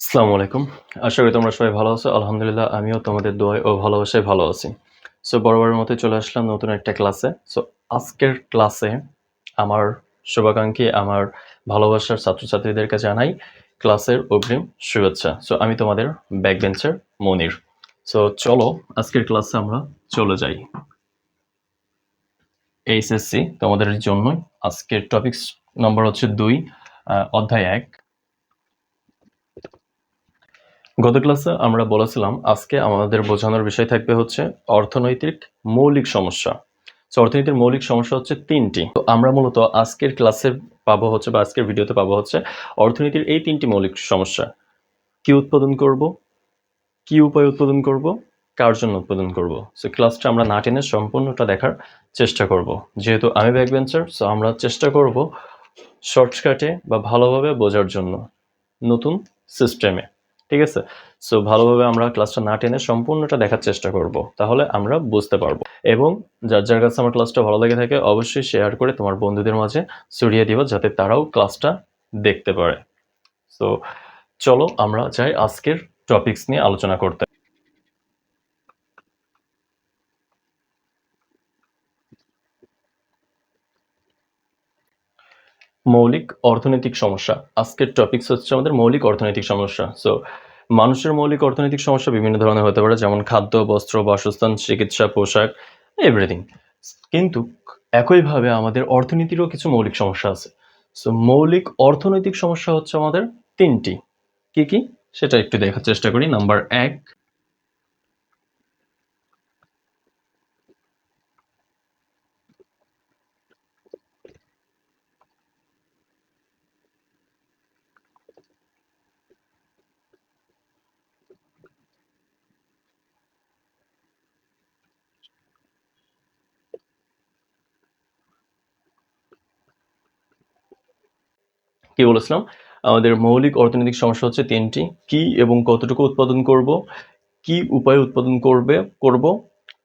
আসসালামু আলাইকুম। আশা করি তোমরা সবাই ভালো আছো। আলহামদুলিল্লাহ, আমিও তোমাদের দোয়ায় ও ভালোবাসায় ভালো আছি। সো বরাবরের মতো চলে আসলাম নতুন একটা ক্লাসে সো আজকের ক্লাসে আমার শুভাকাঙ্ক্ষী, আমার ভালোবাসার ছাত্রছাত্রীদেরকে জানাই ক্লাসের অগ্রিম শুভেচ্ছা। সো আমি তোমাদের ব্যাকবেঞ্চের মনির। সো চলো, আজকের ক্লাসে আমরা চলে যাই। এইচএসসি তোমাদের জন্যই আজকের টপিকস নম্বর হচ্ছে দুই অধ্যায় এক। গত ক্লাসে আমরা বলেছিলাম, আজকে আমাদের বোঝানোর বিষয় থাকবে হচ্ছে অর্থনৈতিক মৌলিক সমস্যা। তো অর্থনীতির মৌলিক সমস্যা হচ্ছে তিনটি। তো আমরা মূলত আজকের ক্লাসে পাবো হচ্ছে বা আজকের ভিডিওতে পাবো হচ্ছে অর্থনীতির এই তিনটি মৌলিক সমস্যা। কি উৎপাদন করব? কি উপায় উৎপাদন করব? কার জন্য উৎপাদন করব? সো ক্লাসটা আমরা না টেনে সম্পূর্ণটা দেখার চেষ্টা করব। যেহেতু আমি ব্যাকবেঞ্চার সো আমরা চেষ্টা করব শর্টকাটে বা ভালোভাবে বোঝার জন্য নতুন সিস্টেমে ঠিক আছে? সো ভালোভাবে আমরা ক্লাসটা না টেনে সম্পূর্ণটা দেখার চেষ্টা করব। তাহলে আমরা বুঝতে পারব। এবং যার যার কাছে আমার ক্লাসটা ভালো লেগে থাকে, অবশ্যই শেয়ার করে তোমার বন্ধুদের মাঝে ছড়িয়ে দিব যাতে তারাও ক্লাসটা দেখতে পারে। সো চলো আমরা যাই আজকের টপিকস নিয়ে আলোচনা করতে। মৌলিক অর্থনৈতিক সমস্যা। আজকের টপিকস হচ্ছে আমাদের মৌলিক অর্থনৈতিক সমস্যা। সো মানুষের মৌলিক অর্থনৈতিক সমস্যা বিভিন্ন ধরনের হতে পারে, যেমন খাদ্য, বস্ত্র, বাসস্থান, চিকিৎসা, পোশাক এভরিথিং কিন্তু একইভাবে আমাদের অর্থনীতিরও কিছু মৌলিক সমস্যা আছে। সো মৌলিক অর্থনৈতিক সমস্যা হচ্ছে আমাদের তিনটি। কি কি? সেটা একটু দেখার চেষ্টা করি। নাম্বার এক কি বলেছিলাম? আমাদের মৌলিক অর্থনৈতিক সমস্যা হচ্ছে তিনটি। কি এবং কতটুকু উৎপাদন করব? কি উপায়ে উৎপাদন করবে, করব?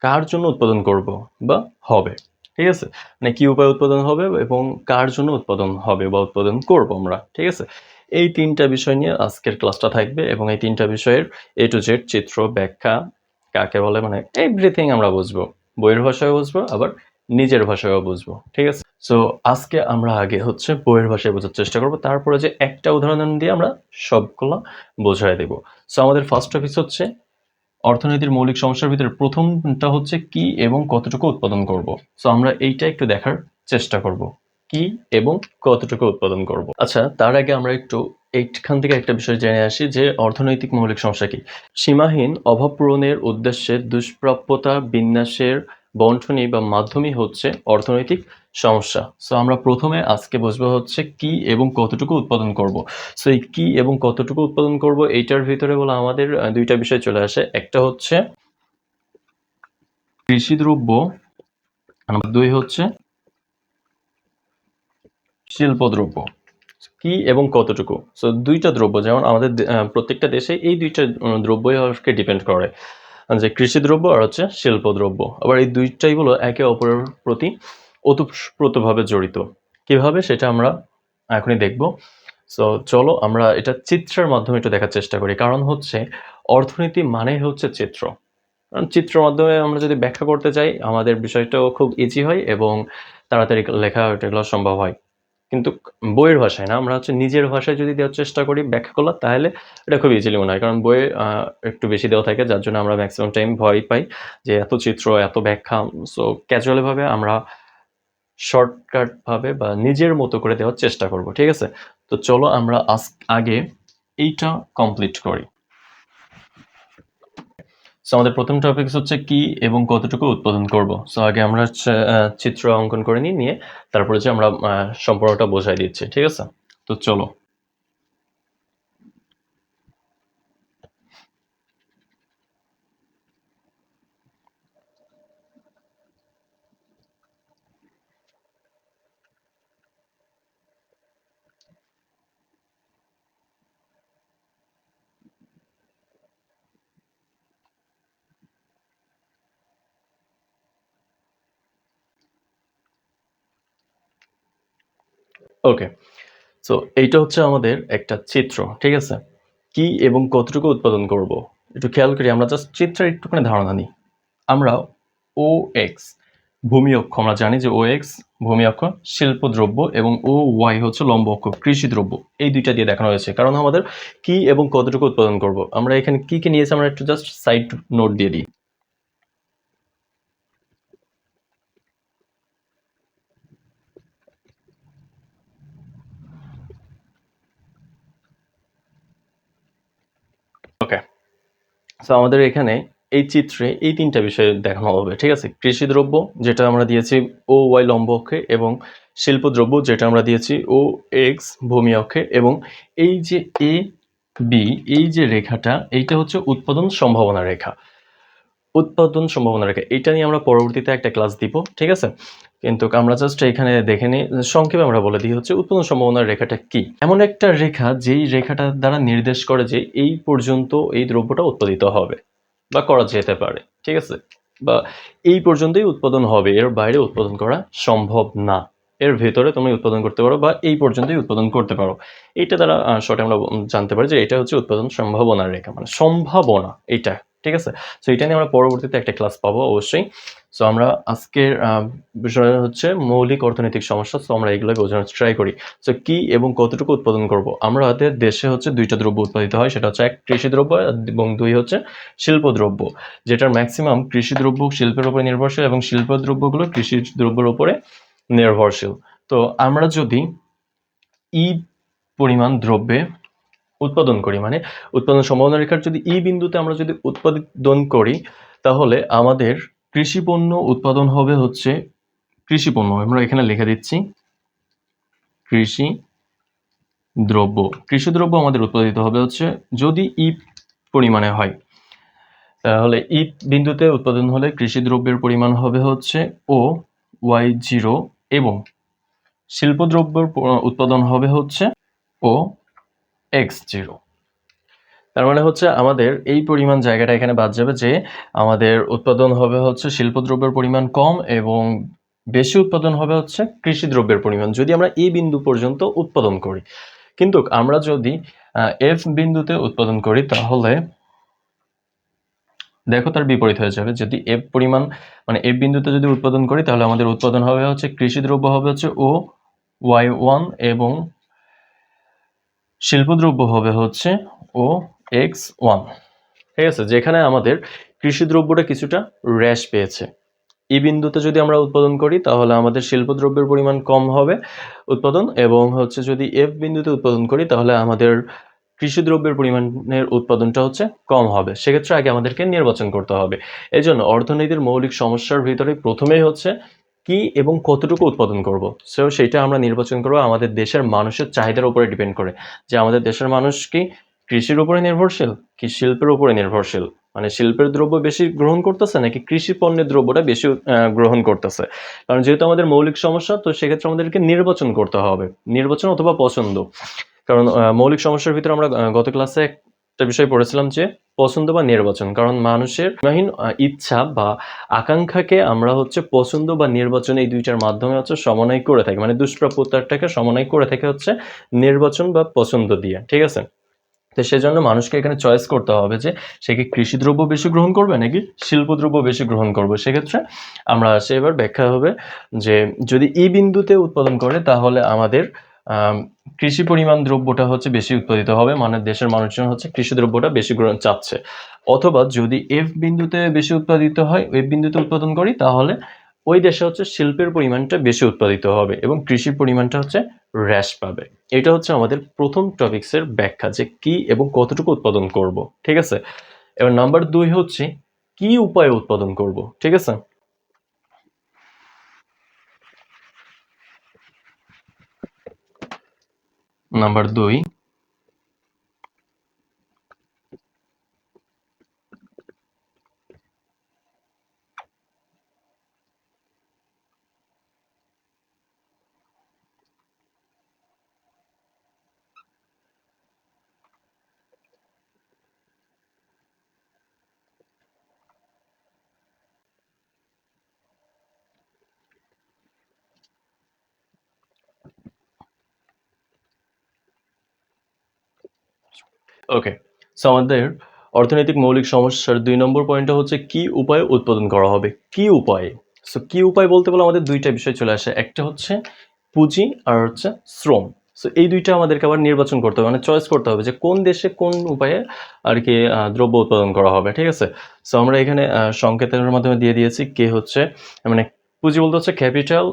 কার জন্য উৎপাদন করব বা হবে? ঠিক আছে? মানে কি উপায়ে উৎপাদন হবে এবং কার জন্য উৎপাদন হবে বা উৎপাদন করব আমরা? ঠিক আছে? এই তিনটা বিষয় নিয়ে আজকের ক্লাসটা থাকবে এবং এই তিনটা বিষয়ের এ টু জেড চিত্র, ব্যাখ্যা, কাকে বলে? মানে এভরিথিং আমরা বুঝব। বইয়ের ভাষায় বুঝব, আবার নিজের ভাষায়ও বুঝব, ঠিক আছে? সো আজকে আমরা আগে হচ্ছে বইয়ের ভাষায় বোঝার চেষ্টা করব, তারপরে যে একটা উদাহরণ দিয়ে আমরা সবগুলো বোঝায় দেব। সো আমাদের ফার্স্ট টপিক হচ্ছে অর্থনীতির মৌলিক সমস্যার ভিতরে প্রথমটা হচ্ছে কি এবং কতটুকু উৎপাদন করব। সো আমরা এইটা একটু দেখার চেষ্টা করব, কি এবং কতটুকু উৎপাদন করব। আচ্ছা তার আগে আমরা একটু এইখান থেকে একটা বিষয় জেনে আসি যে অর্থনৈতিক মৌলিক সমস্যা কি। সীমাহীন অভাব পূরণের উদ্দেশ্যে দুষ্প্রাপ্যতা বিন্যাসের বন্টনী বা মাধ্যমই হচ্ছে অর্থনৈতিক সমস্যা। সো আমরা প্রথমে আজকে বুঝব হচ্ছে কি এবং কতটুকু উৎপাদন করব। সো এই কি এবং কতটুকু উৎপাদন করব এইটার ভিতরে বলে আমাদের দুইটা বিষয় চলে আসে। একটা হচ্ছে কৃষি দ্রব্য নাম্বার দুই হচ্ছে শিল্প দ্রব্য কি এবং কতটুকু? সো দুইটা দ্রব্য, যেমন আমাদের প্রত্যেকটা দেশে এই দুইটা দ্রব্যই ডিপেন্ড করে। যে কৃষি দ্রব্য আর হচ্ছে শিল্প দ্রব্য আবার এই দুইটাই হলো একে অপরের প্রতি ওতপ্রোতভাবে জড়িত। কীভাবে? সেটা আমরা এখনই দেখব। সো চলো আমরা এটা চিত্রের মাধ্যমে একটু দেখার চেষ্টা করি। কারণ হচ্ছে অর্থনীতি মানে হচ্ছে চিত্র। কারণ চিত্রের মাধ্যমে আমরা যদি ব্যাখ্যা করতে চাই, আমাদের বিষয়টাও খুব ইজি হয় এবং তাড়াতাড়ি লেখা এগুলো সম্ভব হয়। কিন্তু বইয়ের ভাষায় না, আমরা হচ্ছে নিজের ভাষায় যদি দেওয়ার চেষ্টা করি ব্যাখ্যা করলে তাহলে এটা খুব ইজিলি মনে হয়। কারণ বইয়ে একটু বেশি দেওয়া থাকে, যার জন্য আমরা ম্যাক্সিমাম টাইম ভয় পাই যে এত চিত্র, এত ব্যাখ্যা সো ক্যাজুয়ালিভাবে আমরা শর্টকাটভাবে বা নিজের মতো করে দেওয়ার চেষ্টা করব, ঠিক আছে? তো চলো আমরা আজ, আগে এইটা কমপ্লিট করি। সো আমাদের প্রথম টপিক হচ্ছে কি এবং কতটুকু উৎপাদন করব। সো আগে আমরা হচ্ছে, চিত্র অঙ্কন করে নিই নিয়ে তারপরে যে আমরা সম্পর্কটা বোঝাই দিচ্ছি ঠিক আছে? তো চলো। ওকে সো এইটা হচ্ছে আমাদের একটা চিত্র, ঠিক আছে? কি এবং কতটুকু উৎপাদন করব? একটু খেয়াল করি, আমরা জাস্ট চিত্রের একটুখানি ধারণা নিই। আমরা ও এক্স ভূমি অক্ষ, আমরা জানি যে ও এক্স ভূমি অক্ষ, শিল্প দ্রব্য এবং ও ওয়াই হচ্ছে লম্ব অক্ষ, কৃষি দ্রব্য। এই দুইটা দিয়ে দেখানো হয়েছে। কারণ আমাদের কি এবং কতটুকু উৎপাদন করব? আমরা এখানে কি কি নিয়েছি, আমরা একটু জাস্ট সাইড নোট দিয়ে দিই ওকে সো আমাদের এখানে এই চিত্রে এই তিনটা বিষয় দেখানো হবে, ঠিক আছে? কৃষি দ্রব্য, যেটা আমরা দিয়েছি ও ওয়াই লম্ব অক্ষে এবং শিল্প দ্রব্য, যেটা আমরা দিয়েছি ও এক্স ভূমি অক্ষে এবং এই যে এ বি এই যে রেখাটা, এইটা হচ্ছে উৎপাদন সম্ভাবনা রেখা। উৎপাদন সম্ভাবনা রেখা। এটা নিয়ে আমরা পরবর্তীতে একটা ক্লাস দিব, ঠিক আছে? কিন্তু আমরা জাস্ট এখানে দেখে নিই, সংক্ষেপে আমরা বলে দিই হচ্ছে উৎপাদন সম্ভাবনার রেখাটা কি? এমন একটা রেখা যেই রেখাটা দ্বারা নির্দেশ করে যে এই পর্যন্ত এই দ্রব্যটা উৎপাদিত হবে বা করা যেতে পারে, ঠিক আছে? বা এই পর্যন্তই উৎপাদন হবে, এর বাইরে উৎপাদন করা সম্ভব না। এর ভেতরে তুমি উৎপাদন করতে পারো বা এই পর্যন্তই উৎপাদন করতে পারো। এইটা দ্বারা শর্টে আমরা জানতে পারি যে এটা হচ্ছে উৎপাদন সম্ভাবনার রেখা মানে সম্ভাবনা এটা। ঠিক আছে? সো এটা নিয়ে আমরা পরবর্তীতে একটা ক্লাস পাবো অবশ্যই। সো আমরা আজকের বিষয় হচ্ছে মৌলিক অর্থনৈতিক সমস্যা। সো আমরা এগুলোকে বোঝানোর ট্রাই করি। সো কি এবং কতটুকু উৎপাদন করব? আমাদের দেশে হচ্ছে দুইটা দ্রব্য উৎপাদিত হয়। সেটা হচ্ছে এক কৃষি দ্রব্য এবং দুই হচ্ছে শিল্প দ্রব্য। যেটার ম্যাক্সিমাম কৃষি দ্রব্য শিল্পের উপরে নির্ভরশীল এবং শিল্প দ্রব্যগুলো কৃষি দ্রব্যের উপরে নির্ভরশীল। তো, আমরা যদি ই পরিমাণ দ্রব্যে উৎপাদন করি মানে উৎপাদন সম্ভাবনা রেখার যদি ই বিন্দুতে আমরা যদি উৎপাদন করি, তাহলে আমাদের কৃষি পণ্য উৎপাদন হবে হচ্ছে কৃষি পণ্য। আমরা এখানে লিখে দিচ্ছি কৃষি দ্রব্য। কৃষি দ্রব্য আমাদের উৎপাদিত হবে হচ্ছে যদি ই পরিমাণে হয়। তাহলে ই বিন্দুতে উৎপাদন হলে কৃষি দ্রব্যের পরিমাণ হবে হচ্ছে ও ওয়াই জিরো এবং শিল্পদ্রব্যের উৎপাদন হবে হচ্ছে ও এক্স জিরো তার মানে হচ্ছে আমাদের এই পরিমাণ জায়গাটা এখানে বাদ যাবে যে আমাদের উৎপাদন হবে হচ্ছে শিল্পদ্রব্যের পরিমাণ কম এবং বেশি উৎপাদন হবে হচ্ছে কৃষি দ্রব্যের পরিমাণ, যদি আমরা এই বিন্দু পর্যন্ত উৎপাদন করি। কিন্তু আমরা যদি এফ বিন্দুতে উৎপাদন করি তাহলে দেখো তার বিপরীত হয়ে যাবে। যদি এফ পরিমাণ মানে এফ বিন্দুতে যদি উৎপাদন করি তাহলে আমাদের উৎপাদন হবে হচ্ছে কৃষি দ্রব্য হবে হচ্ছে ও ওয়াই ওয়ান এবং শিল্পদ্রব্য হবে হচ্ছে ও এক্স ওয়ান ঠিক আছে, যেখানে আমাদের কৃষি দ্রব্যটা কিছুটা হ্রাস পেয়েছে। ই বিন্দুতে যদি আমরা উৎপাদন করি, তাহলে আমাদের শিল্পদ্রব্যের পরিমাণ কম হবে উৎপাদন, এবং হচ্ছে যদি এফ বিন্দুতে উৎপাদন করি, তাহলে আমাদের কৃষি দ্রব্যের পরিমাণের উৎপাদনটা হচ্ছে কম হবে। সেক্ষেত্রে আগে আমাদেরকে নির্বাচন করতে হবে। এই জন্য অর্থনীতির মৌলিক সমস্যার ভিতরে প্রথমেই হচ্ছে কি এবং কতটুকু উৎপাদন করব? সো সেটা আমরা নির্বাচন করব। আমাদের দেশের মানুষের চাহিদার উপরে ডিপেন্ড করে। যে আমাদের দেশের মানুষ কি কৃষির উপরে নির্ভরশীল? কি শিল্পের উপরে নির্ভরশীল? মানে শিল্পের দ্রব্য বেশি গ্রহণ করতেছে নাকি কৃষি পণ্যের দ্রব্যটা বেশি গ্রহণ করতেছে? কারণ যেহেতু আমাদের মৌলিক সমস্যা, তো সেক্ষেত্রে আমাদেরকে নির্বাচন করতে হবে। নির্বাচন অথবা পছন্দ। কারণ মৌলিক সমস্যার ভিতরে আমরা গত ক্লাসে একটা বিষয় পড়েছিলাম যে পছন্দ বা নির্বাচন কারণ মানুষের ইচ্ছা বা আকাঙ্ক্ষাকে আমরা হচ্ছে পছন্দ বা নির্বাচন এই দুইটার মাধ্যমে হচ্ছে সমন্বয় করে থাকি। মানে দুষ্প্রাপ্যতাটাকে সমন্বয় করে থাকে হচ্ছে নির্বাচন বা পছন্দ দিয়ে ঠিক আছে? তো সেজন্য মানুষকে এখানে চয়েস করতে হবে যে সে কি কৃষি দ্রব্য বেশি গ্রহণ করবে নাকি শিল্পদ্রব্য বেশি গ্রহণ করবে? সেক্ষেত্রে আমরা সে এবার ব্যাখ্যা হবে যে যদি ই বিন্দুতে উৎপাদন করে তাহলে আমাদের আম, কৃষি পরিমাণ দ্রব্যটা হচ্ছে বেশি উৎপাদিত হবে মানে দেশের মানুষজন হচ্ছে কৃষি দ্রব্যটা বেশি গ্রহণ চাচ্ছে। অথবা যদি এফ বিন্দুতে বেশি উৎপাদিত হয় এফ বিন্দুতে উৎপাদন করি, তাহলে ওই দেশে হচ্ছে শিল্পের পরিমাণটা বেশি উৎপাদিত হবে এবং কৃষির পরিমাণটা হচ্ছে হ্রাস পাবে। এটা হচ্ছে আমাদের প্রথম টপিক্সের ব্যাখ্যা যে কি এবং কতটুকু উৎপাদন করব, ঠিক আছে? এবার নাম্বার দুই হচ্ছে, কি উপায়ে উৎপাদন করব, ঠিক আছে? নাম্বার দুই ওকে সো আমাদের অর্থনৈতিক মৌলিক সমস্যার দুই নম্বর পয়েন্টটা হচ্ছে কি উপায়ে উৎপাদন করা হবে? কি উপায়ে? সো কি উপায় বলতে বলে আমাদের দুইটা বিষয় চলে আসে। একটা হচ্ছে পুঁজি আর হচ্ছে শ্রম। সো এই দুইটা আমাদেরকে আবার নির্বাচন করতে হবে। মানে চয়েস করতে হবে যে কোন দেশে কোন উপায়ে আর কি দ্রব্য উৎপাদন করা হবে, ঠিক আছে? সো আমরা এখানে সংকেতের মাধ্যমে দিয়ে দিয়েছি কে হচ্ছে মানে পুঁজি বলতে হচ্ছে ক্যাপিটাল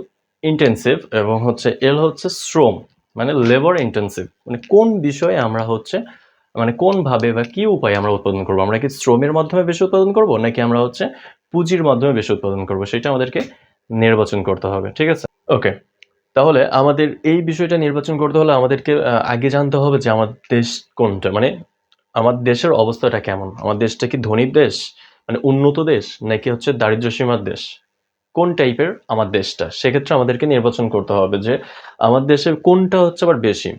ইন্টেন্সিভ এবং হচ্ছে এল হচ্ছে শ্রম মানে লেবার ইন্টেন্সিভ মানে কোন বিষয়ে আমরা হচ্ছে মানে কোনভাবে বা কি উপায়ে আমরা উৎপাদন করব? আমরা কি শ্রমের মাধ্যমে বেশি উৎপাদন করব, নাকি আমরা হচ্ছে পুঁজির মাধ্যমে বেশি উৎপাদন করব? সেটা আমাদেরকে নির্বাচন করতে হবে, ঠিক আছে? ওকে তাহলে আমাদের এই বিষয়টা নির্বাচন করতে হলে আমাদেরকে আগে জানতে হবে যে আমার দেশ কোনটা মানে আমার দেশের অবস্থাটা কেমন? আমার দেশটা কি ধনীর দেশ মানে উন্নত দেশ, নাকি হচ্ছে দারিদ্র সীমার দেশ? কোন টাইপের আমার দেশটা? সেক্ষেত্রে আমাদেরকে নির্বাচন করতে হবে যে আমার দেশের কোনটা হচ্ছে আবার বেশি।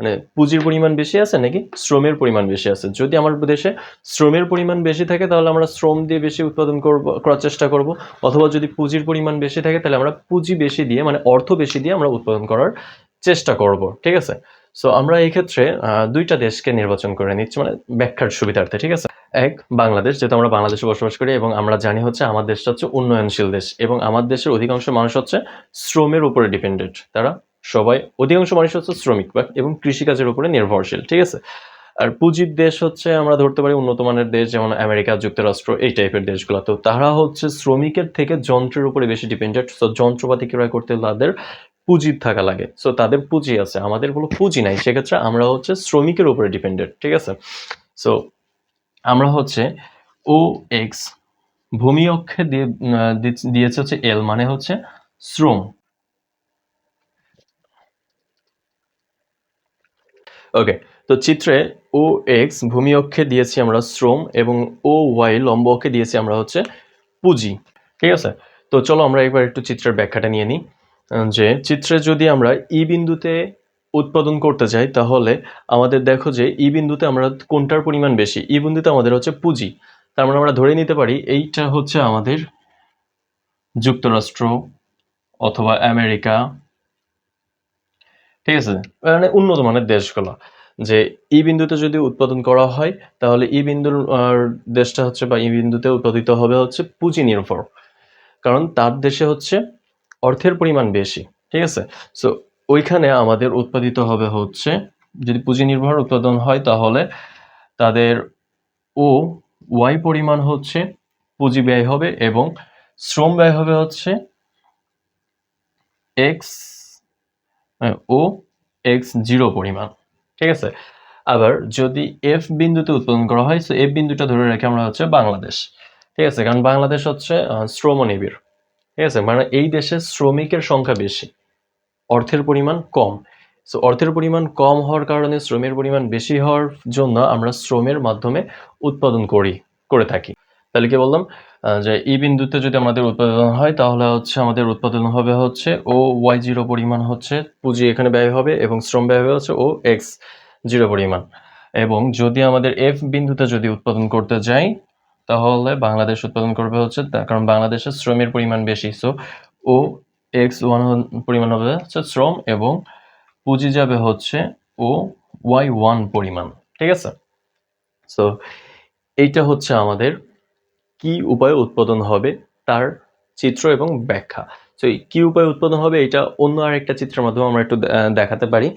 মানে পুঁজির পরিমাণ বেশি আছে নাকি শ্রমের পরিমাণ বেশি আছে? যদি আমার দেশে শ্রমের পরিমাণ বেশি থাকে, তাহলে আমরা শ্রম দিয়ে বেশি উৎপাদন করব, করার চেষ্টা করব। অথবা যদি পুঁজির পরিমাণ বেশি থাকে, তাহলে আমরা পুঁজি বেশি দিয়ে মানে অর্থ বেশি দিয়ে আমরা উৎপাদন করার চেষ্টা করব, ঠিক আছে? সো আমরা এই ক্ষেত্রে দুইটা দেশকে নির্বাচন করে নিচ্ছি মানে ব্যাখ্যার সুবিধার্থে, ঠিক আছে? এক, বাংলাদেশ, যেহেতু আমরা বাংলাদেশে বসবাস করি, এবং আমরা জানি হচ্ছে আমার দেশটা হচ্ছে উন্নয়নশীল দেশ, এবং আমার দেশের অধিকাংশ মানুষ হচ্ছে শ্রমের উপরে ডিপেন্ডেন্ট তারা সবাই অধিকাংশ মানুষ হচ্ছে শ্রমিক বা এবং কৃষিকাজের উপরে নির্ভরশীল, ঠিক আছে? আর পুঁজির দেশ হচ্ছে আমরা ধরতে পারি উন্নত মানের দেশ, যেমন আমেরিকা, যুক্তরাষ্ট্র, এই টাইপের দেশগুলো তো তারা হচ্ছে শ্রমিকের থেকে যন্ত্রের উপরে বেশি ডিপেন্ডেন্ট সো যন্ত্রপাতি ক্রয় করতে তাদের পুঁজি থাকা লাগে। সো তাদের পুঁজি আছে, আমাদের কোনো পুঁজি নাই, সেক্ষেত্রে আমরা হচ্ছে শ্রমিকের উপরে ডিপেন্ডেন্ট ঠিক আছে? সো আমরা হচ্ছে ও এক্স ভূমি অক্ষে দিয়ে দিয়েছে হচ্ছে এল মানে হচ্ছে শ্রম। ওকে তো চিত্রে ও এক্স ভূমি অক্ষে দিয়েছি আমরা শ্রম এবং ও ওয়াই লম্ব অক্ষে দিয়েছি আমরা হচ্ছে পুঁজি, ঠিক আছে? তো চলো আমরা একবার একটু চিত্রের ব্যাখ্যাটা নিয়ে নিই। যে চিত্রে যদি আমরা ই বিন্দুতে উৎপাদন করতে চাই তাহলে আমাদের দেখো যে ই বিন্দুতে আমরা কোনটার পরিমাণ বেশি? ই বিন্দুতে আমাদের হচ্ছে পুঁজি। তার মানে আমরা ধরে নিতে পারি এইটা হচ্ছে আমাদের যুক্তরাষ্ট্র অথবা আমেরিকা ঠিক আছে? মানে উন্নত মানের দেশগুলো। যে ই বিন্দুতে যদি উৎপাদন করা হয়, তাহলে ই বিন্দুর দেশটা হচ্ছে বা ই বিন্দুতে উৎপাদিত হবে হচ্ছে পুঁজি নির্ভর কারণ তার দেশে হচ্ছে অর্থের পরিমাণ বেশি, ঠিক আছে? সো ওইখানে আমাদের উৎপাদিত হবে হচ্ছে, যদি পুঁজি নির্ভর উৎপাদন হয়, তাহলে তাদের ও ওয়াই পরিমাণ হচ্ছে পুঁজি ব্যয় হবে এবং শ্রম ব্যয় হবে হচ্ছে এক্স ও এক্স জিরো পরিমাণ। ঠিক আছে? আবার যদি এফ বিন্দুতে উৎপাদন করা হয় সো এফ বিন্দুটা ধরে রেখে আমরা হচ্ছে বাংলাদেশ। ঠিক আছে? কারণ বাংলাদেশ হচ্ছে আহ, শ্রমনিবিড়। ঠিক আছে? মানে এই দেশে শ্রমিকের সংখ্যা বেশি অর্থের পরিমাণ কম। সো অর্থের পরিমাণ কম হওয়ার কারণে শ্রমের পরিমাণ বেশি হওয়ার জন্য আমরা শ্রমের মাধ্যমে উৎপাদন করি করে থাকি। তাহলে কি বললাম যে ই বিন্দুতে যদি আমাদের উৎপাদন হয়, তাহলে হচ্ছে আমাদের উৎপাদন হবে হচ্ছে ও ওয়াই জিরো পরিমাণ হচ্ছে পুঁজি এখানে ব্যয় হবে এবং শ্রম ব্যয় হবে হচ্ছে ও এক্স জিরো পরিমাণ। এবং যদি আমাদের এফ বিন্দুতে যদি উৎপাদন করতে যাই, তাহলে বাংলাদেশ উৎপাদন করবে হচ্ছে কারণ বাংলাদেশের শ্রমের পরিমাণ বেশি সো ও এক্স ওয়ান পরিমাণ হবে হচ্ছে শ্রম এবং পুঁজি যাবে হচ্ছে ও ওয়াই ওয়ান পরিমাণ, ঠিক আছে? সো এইটা হচ্ছে আমাদের কি উপায়ে উৎপাদন হবে তার চিত্র এবং ব্যাখ্যা। তো কি উপায়ে উৎপাদন হবে এটা অন্য আরেকটা চিত্রের মাধ্যমে আমরা একটু দেখাতে পারি।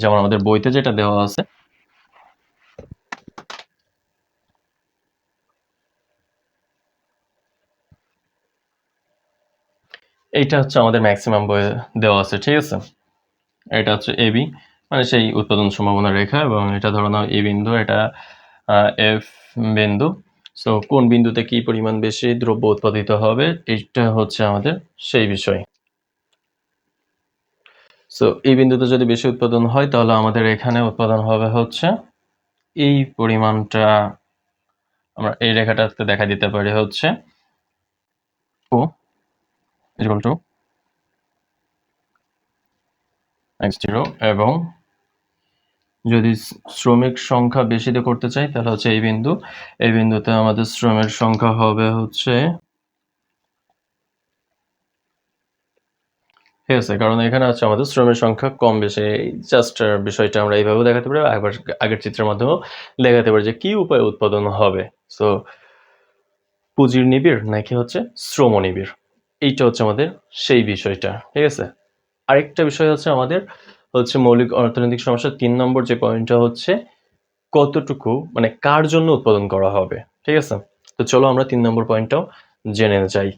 যেমন আমাদের বইতে যেটা দেওয়া আছে। এইটা হচ্ছে আমাদের ম্যাক্সিমাম বইয়ে দেওয়া আছে, ঠিক আছে? এটা হচ্ছে এবি মানে সেই উৎপাদন সম্ভাবনা রেখা এবং এটা ধরো নাও এ বিন্দু, এটা এফ বিন্দু। সো কোন বিন্দুতে কি পরিমাণ বেশি দ্রব্য উৎপাদিত হবে এইটা হচ্ছে আমাদের সেই বিষয়। সো এই বিন্দুতে যদি বেশি উৎপাদন হয়, তাহলে আমাদের এখানে উৎপাদন হবে হচ্ছে এই পরিমাণটা। আমরা এই রেখাটাতে দেখা দিতে পারি হচ্ছে ও এক্স জিরো এবং যদি শ্রমিক সংখ্যা বেশিতে করতে চাই, তাহলে হচ্ছে এই বিন্দু। এই বিন্দুতে আমাদের শ্রমের সংখ্যা হবে হচ্ছে ঠিক আছে, কারণ এখানে আছে আমাদের শ্রমের সংখ্যা কম বেশি। জাস্ট বিষয়টা আমরা এইভাবেও দেখাতে পারি একবার আগের চিত্রের মাধ্যমেও দেখাতে পারি যে কি উপায়ে উৎপাদন হবে। সো পুঁজির নিবিড় নাকি হচ্ছে শ্রম নিবিড়? এইটা হচ্ছে আমাদের সেই বিষয়টা, ঠিক আছে? আরেকটা বিষয় হচ্ছে আমাদের হচ্ছে মৌলিক অর্থনৈতিক সমস্যা। তিন নম্বর যে পয়েন্টটা হচ্ছে কতটুকু মানে কার জন্য উৎপাদন করা হবে, ঠিক আছে? তো চলো আমরা তিন নম্বর পয়েন্টটাও জেনে যাই।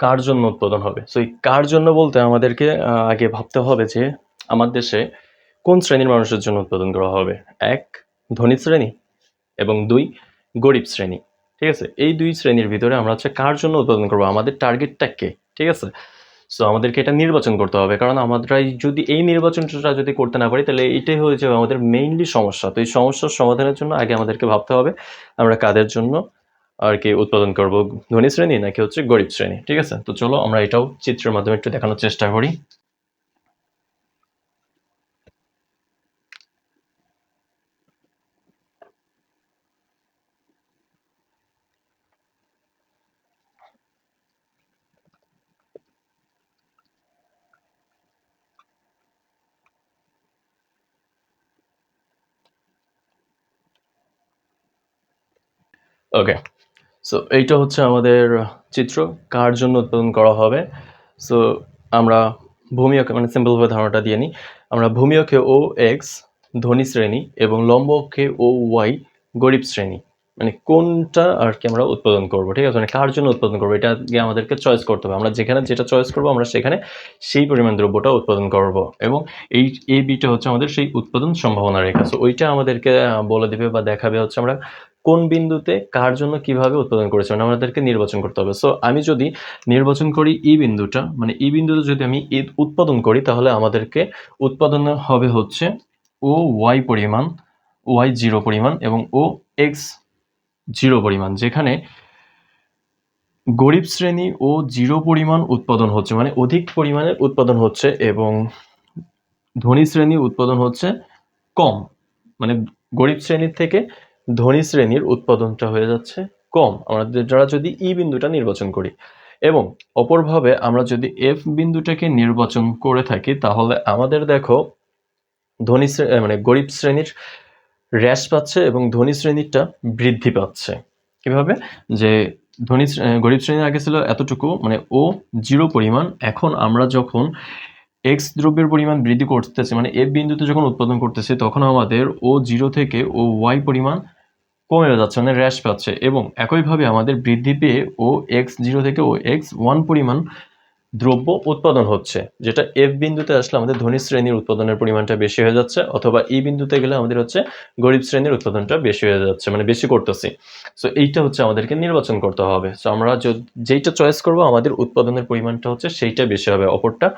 কার জন্য উৎপাদন হবে? সো কার জন্য বলতে আমাদেরকে আগে ভাবতে হবে যে আমার দেশে কোন শ্রেণির মানুষের জন্য উৎপাদন করা হবে? এক, ধনী শ্রেণি এবং দুই, গরিব শ্রেণি। ঠিক আছে? এই দুই শ্রেণির ভিতরে আমরা হচ্ছে কার জন্য উৎপাদন করব? আমাদের টার্গেটটা কে? ঠিক আছে? সো আমাদেরকে এটা নির্বাচন করতে হবে। কারণ আমরা যদি এই নির্বাচনটা যদি করতে না পারি, তাহলে এটাই হয়ে যাবে আমাদের মেইনলি সমস্যা। তো এই সমস্যার সমাধানের জন্য আগে আমাদেরকে ভাবতে হবে, আমরা কাদের জন্য আর কি উৎপাদন করব? ধনী শ্রেণি নাকি হচ্ছে গরিব শ্রেণি? ঠিক আছে? তো চলো আমরা এটাও চিত্রের মাধ্যমে একটু দেখানোর চেষ্টা করি। ওকে সো এইটা হচ্ছে আমাদের চিত্র, কার জন্য উৎপাদন করা হবে। সো আমরা ভূমি অক্ষে মানে সিম্পলভাবে ধারণাটা দিয়ে নিই। আমরা ভূমি অক্ষে ও এক্স ধনী শ্রেণি এবং লম্ব অক্ষে ও ওয়াই গরিব শ্রেণি। মানে কোনটা আর কি আমরা উৎপাদন করব, ঠিক আছে? মানে কার জন্য উৎপাদন করব, এটা গিয়ে আমাদেরকে চয়েস করতে হবে। আমরা যেখানে যেটা চয়েস করব, আমরা সেখানে সেই পরিমাণ দ্রব্যটা উৎপাদন করব এবং এই এই বিটা হচ্ছে আমাদের সেই উৎপাদন সম্ভাবনা রেখা। সো ওইটা আমাদেরকে বলে দিবে বা দেখাবে হচ্ছে আমরা কোন বিন্দুতে কার জন্য কীভাবে উৎপাদন করেছে? মানে আমাদেরকে নির্বাচন করতে হবে। সো আমি যদি নির্বাচন করি ই বিন্দুটা মানে ই বিন্দুতে যদি আমি ই উৎপাদন করি, তাহলে আমাদেরকে উৎপাদন হবে হচ্ছে ও ওয়াই পরিমাণ, ওয়াই জিরো পরিমাণ এবং ও এক্স জিরো পরিমাণ, যেখানে গরিব শ্রেণি ও জিরো পরিমাণ উৎপাদন হচ্ছে মানে অধিক পরিমাণের উৎপাদন হচ্ছে এবং ধনী শ্রেণি উৎপাদন হচ্ছে কম। মানে গরিব শ্রেণির থেকে ধনী শ্রেণির উৎপাদনটা হয়ে যাচ্ছে কম। আমাদের যারা যদি ই বিন্দুটা নির্বাচন করি এবং অপরভাবে আমরা যদি এফ বিন্দুটাকে নির্বাচন করে থাকি তাহলে আমাদের দেখো আহ, মানে গরিব শ্রেণির হ্রাস পাচ্ছে এবং ধনী শ্রেণীরটা বৃদ্ধি পাচ্ছে। কীভাবে? যে ধনী গরিব শ্রেণির আগে ছিল এতটুকু মানে ও জিরো পরিমাণ। এখন আমরা যখন এক্স দ্রব্যের পরিমাণ বৃদ্ধি করতেছি মানে এফ বিন্দুতে যখন উৎপাদন করতেছি তখন আমাদের ও জিরো থেকে ও ওয়াই পরিমাণ কমে যাচ্ছে মানে হ্রাস পাচ্ছে এবং একইভাবে আমাদের বৃদ্ধি পেয়ে ও এক্স জিরো থেকে ও এক্স ওয়ান পরিমাণ দ্রব্য উৎপাদন হচ্ছে, যেটা এফ বিন্দুতে আসলে আমাদের ধনী শ্রেণির উৎপাদনের পরিমাণটা বেশি হয়ে যাচ্ছে অথবা ই বিন্দুতে গেলে আমাদের হচ্ছে গরিব শ্রেণির উৎপাদনটা বেশি হয়ে যাচ্ছে মানে বেশি করতেছি। সো এইটা হচ্ছে আমাদেরকে নির্বাচন করতে হবে। সো আমরা যেইটা চয়েস করব, আমাদের উৎপাদনের পরিমাণটা হচ্ছে সেইটা বেশি হবে, অপরটা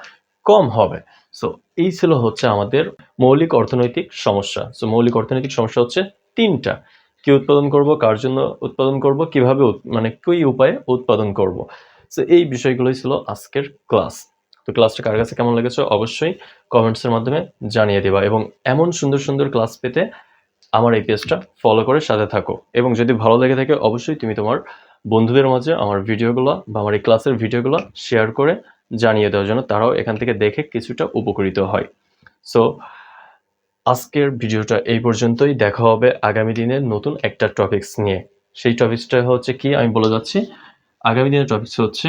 কম হবে। সো এই ছিল হচ্ছে আমাদের মৌলিক অর্থনৈতিক সমস্যা। সো মৌলিক অর্থনৈতিক সমস্যা হচ্ছে তিনটা। কি উৎপাদন করব, কার জন্য উৎপাদন করব, কীভাবে মানে কি উপায়ে উৎপাদন করব। সো এই বিষয়গুলোই ছিল আজকের ক্লাস। তো ক্লাসটা কার কাছে কেমন লেগেছে অবশ্যই কমেন্টসের মাধ্যমে জানিয়ে দেবা এবং এমন সুন্দর সুন্দর ক্লাস পেতে আমার এই পেজটা ফলো করে সাথে থাকো। এবং যদি ভালো লেগে থাকে অবশ্যই তুমি তোমার বন্ধুদের মাঝে আমার ভিডিওগুলো বা আমার এই ক্লাসের ভিডিওগুলো শেয়ার করে জানিয়ে দেওয়ার জন্য তারাও এখান থেকে দেখে কিছুটা উপকৃত হয়। সো আজকের ভিডিওটা এই পর্যন্তই। দেখা হবে আগামী দিনে নতুন একটা টপিকস নিয়ে। সেই টপিকসটা হচ্ছে কি? আমি বলে যাচ্ছি। আগামী দিনের টপিকস হচ্ছে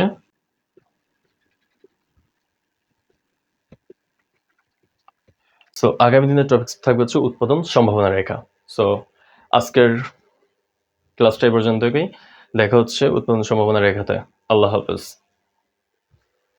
সো আগামী দিনের টপিকস থাকবে হচ্ছে উৎপাদন সম্ভাবনা রেখা। সো আজকের ক্লাসটা এই পর্যন্তই। দেখা হচ্ছে উৎপাদন সম্ভাবনা রেখাতে। আল্লাহ হাফেজ।